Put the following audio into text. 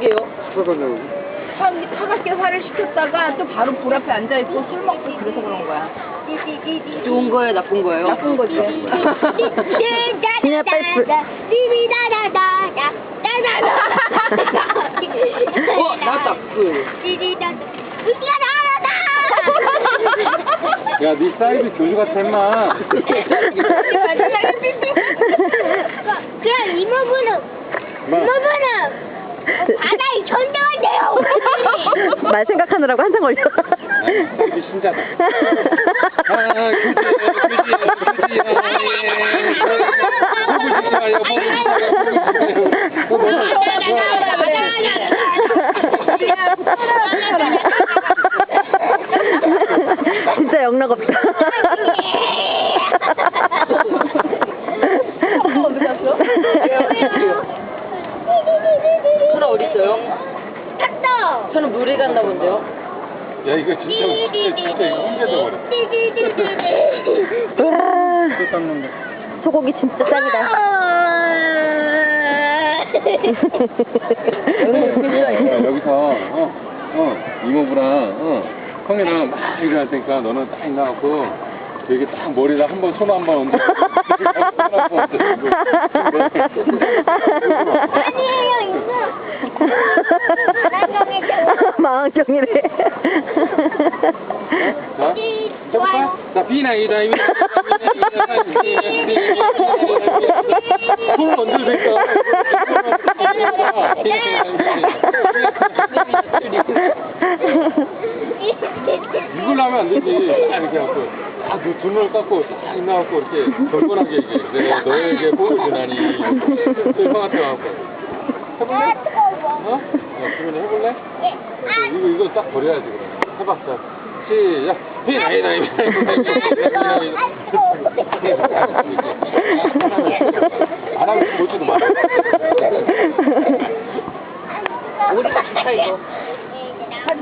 그러게요. 그러거든요. 차, 차갑게 화를 시켰다가 또 바로 불 앞에 앉아있고 술 먹고 그래서 그런 거야. 좋은 거예요, 나쁜 거예요? 나쁜 거지. 그냥 빨리 불- 어, 나왔다. 그. 야, 네 사이즈 교주 같아, 임마. 그럼 이모부는 뭐? 이모부는 바다에 전쟁한대요. 말 생각하느라고 한참 걸려. 아, 신자다. 아, 싶어요, 보고 싶어요. 진짜 영락 없다. 어디 갔어? 소라 어디 있어요? 갔어. 저는 물에 갔나 본데요. 야, 이거 진짜, 진짜, 진짜 이거 혼자서 버려. 또 닦는다. 소고기 진짜 짱이다. 야, 여기서, 어, 어, 이모부랑, 어, 형이랑 막 얘기를 할 테니까 너는 딱 나갖고, 되게 딱 머리를 한 번, 손 한번 얹어. 아니에요, 이거. 망정이래. 자, 해볼까? 자, 비나 이다, 이다. 손을 얹어도 될까? 이걸로 하면 안 되지. 딱 이렇게 하고, 딱그두 눈을 깎고, 딱 나갖고, 이렇게 결건하게 이제, 내가 너에게 보여주나니. 형한테 와갖고. 해볼래? 어? 야, 그러면 해볼래? 이거, 이거 딱 버려야지, 그럼. 해봐, 자. 시작. 비나 이다, 이다. 안 하면 보지도 마. 머리가 좋다, 이거. 아,